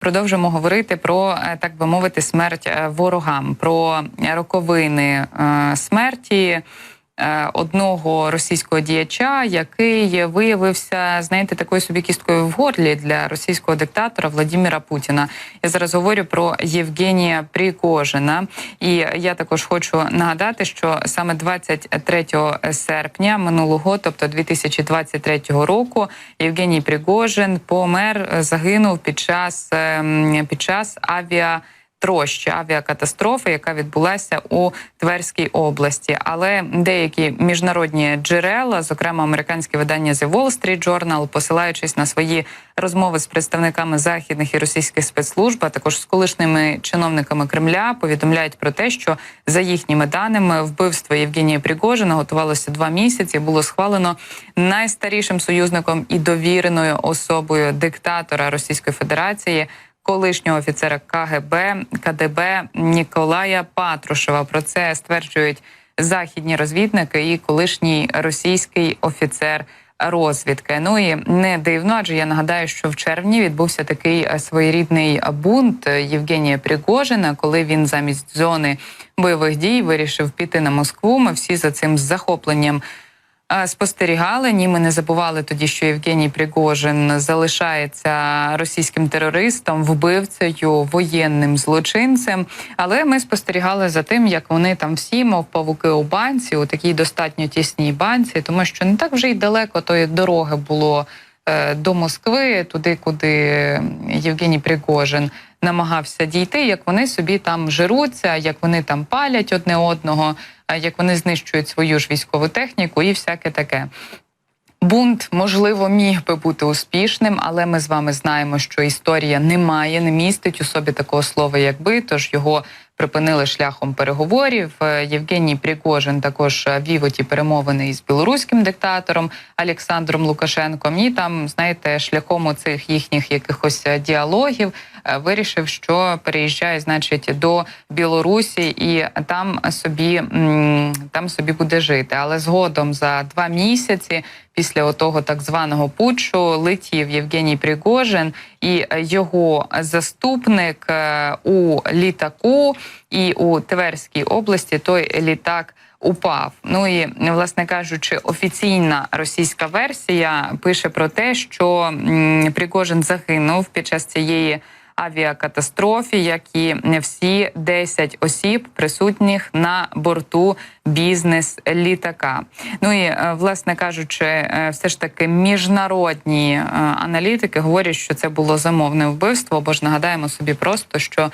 Продовжимо говорити про е, так би мовити смерть е, ворогам, про роковини е, смерті. е, одного російського діяча, який виявився, знаєте, такою собі кісткою в горлі для російського диктатора Владимира Путіна. Я зараз говорю про Євгенія Пригожина. І я також хочу нагадати, що саме 23 серпня минулого, тобто 2023 року, Євгеній Пригожин помер, е, загинув під час ем, під час авіа. Трощі авіакатастрофи, яка відбулася у Тверській області, але деякі міжнародні джерела, зокрема американське видання The Wall Street Journal, посилаючись на свої розмови з представниками західних і російських спецслужб, а також з колишніми чиновниками Кремля, повідомляють про те, що за їхніми даними вбивство Євгенія Пригожина готувалося два місяці. Було схвалено найстарішим союзником і довіреною особою диктатора Російської Федерації колишнього офіцера КГБ КДБ Ніколая Патрушева. Про це стверджують західні розвідники і колишній російський офіцер. Розвідки, ну і не дивно, адже я нагадаю, що в червні відбувся такий е, своєрідний бунт Євгенія Пригожина, коли він замість зони бойових дій вирішив піти на Москву. Ми всі за цим захопленням спостерігали. Ні, ми не забували тоді, що Євгеній Пригожин залишається російським терористом, вбивцею, воєнним злочинцем. Але ми спостерігали за тим, як вони там всі, мов павуки у банці, у такій достатньо тісній банці, тому що не так вже й далеко тої дороги було до Москви, туди, куди Євгеній Пригожин намагався дійти, як вони собі там жируться, як вони там палять одне одного, е, як вони знищують свою ж військову техніку і всяке таке. Бунт можливо міг би бути успішним, але ми з вами знаємо, що історія не має, не містить у собі такого слова, якби тож його припинили шляхом переговорів. Е, Євгеній Пригожин також е, вів оті перемовини із білоруським диктатором Олександром Лукашенком. І там, знаєте, шляхом оцих їхніх якихось е, діалогів вирішив, що переїжджає, значить, до Білорусі, і там собі там собі буде жити. Але згодом за два місяці. Після отого так званого путчу летів Євгеній Пригожин і його заступник е, у літаку, і у Тверській області той літак. Упав. Ну і власне кажучи, офіційна російська версія пише про те, що Пригожин загинув під час цієї авіакатастрофі, як і всі 10 осіб, присутніх на борту бізнес-літака. Ну і е, власне кажучи, е, все ж таки міжнародні е, аналітики говорять, що це було замовне вбивство. Бо ж нагадаємо собі просто, що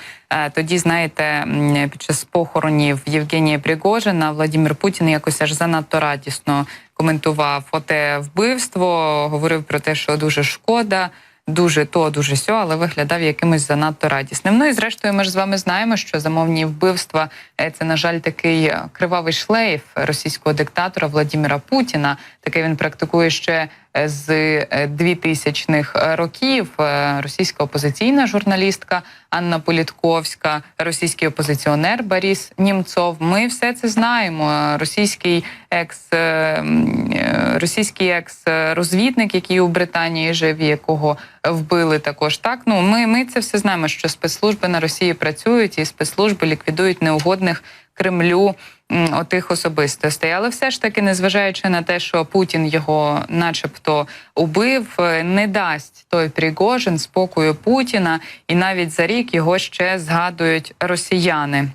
тоді, знаєте, під час похоронів Євгенія Пригожина Владимир Путін якось аж занадто радісно коментував оте вбивство. Говорив про те, що дуже шкода дуже то, дуже сьо, але виглядав якимось занадто радісним. Ну і зрештою, ми ж з вами знаємо, що замовні вбивства е, це, на жаль, такий кривавий шлейф російського диктатора Владимира Путіна. Такий він практикує ще з 2000-х е, років. Е, російська опозиційна журналістка Анна Політковська, російський опозиціонер Борис Німцов. Ми все це знаємо. Російський екс е, російський екс-розвідник, який у Британії жив, якого вбили також. Так ну ми, ми це все знаємо. Що спецслужби на Росії працюють, і спецслужби ліквідують неугодних Кремлю отих особистостей. Але все ж таки, незважаючи на те, що Путін його, начебто, убив, е, не дасть той Пригожин спокою Путіна, і навіть за рік його ще згадують росіяни.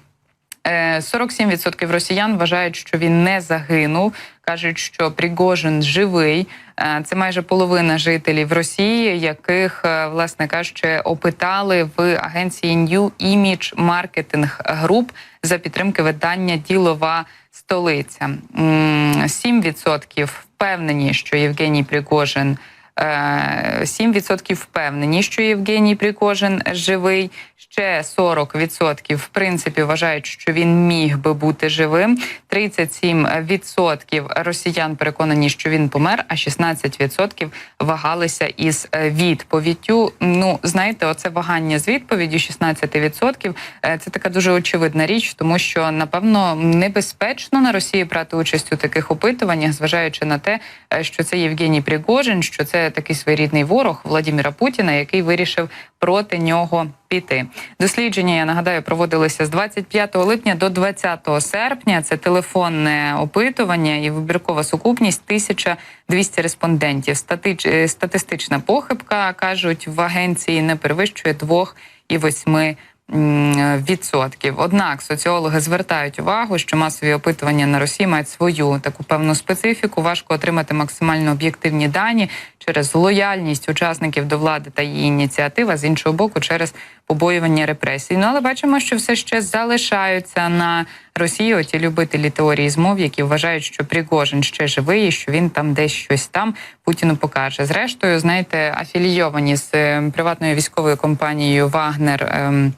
47% е, росіян вважають, що він не загинув. кажуть, що Пригожин живий. Е, це майже половина жителів Росії, яких е, власне кажучи, опитали в агенції New Image Marketing Group за підтримки видання Ділова столиця. 7% впевнені, що Євгеній Пригожин 7% впевнені, що Євгеній Пригожин живий. Ще 40% в принципі вважають, що він міг би бути живим. 37% росіян переконані, що він помер, а 16% вагалися із е, відповіддю. Ну знаєте, оце вагання з відповіддю 16% е, Це така дуже очевидна річ, тому що напевно небезпечно на Росії брати участь у таких опитуваннях, зважаючи на те, е, що це Євгеній Пригожин, що це такий своєрідний ворог Владіміра Путіна, який вирішив проти нього піти. Дослідження я нагадаю проводилися з 25 липня до 20 серпня. Це телефонне опитування і вибіркова сукупність 1200 респондентів. Статич, е, статистична похибка кажуть в агенції не перевищує 2,8%. Відсотків. Однак соціологи звертають увагу, що масові опитування на Росії мають свою таку певну специфіку. Важко отримати максимально об'єктивні дані через лояльність учасників до влади та її ініціатива, з іншого боку, через побоювання репресій. Ну але бачимо, що все ще залишаються на Росії оті любителі теорії змов, які вважають, що Пригожин ще живий, і що він там десь щось там Путіну покаже. Зрештою, знаєте, афілійовані з е, приватною військовою компанією Вагнер. ем,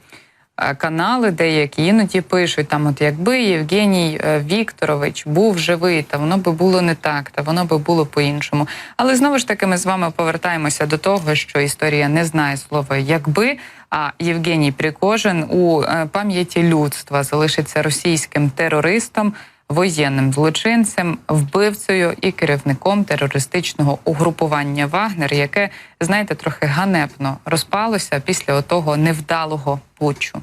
Канали деякі іноді пишуть там, от якби Євгеній е, Вікторович був живий, та воно би було не так, та воно би було по-іншому. Але знову ж таки, ми з вами повертаємося до того, що історія не знає слова якби. А Євгеній Прикожин у е, пам'яті людства залишиться російським терористом, воєнним злочинцем, вбивцею і керівником терористичного угрупування Вагнер, яке знаєте трохи ганебно розпалося після отого невдалого путчу.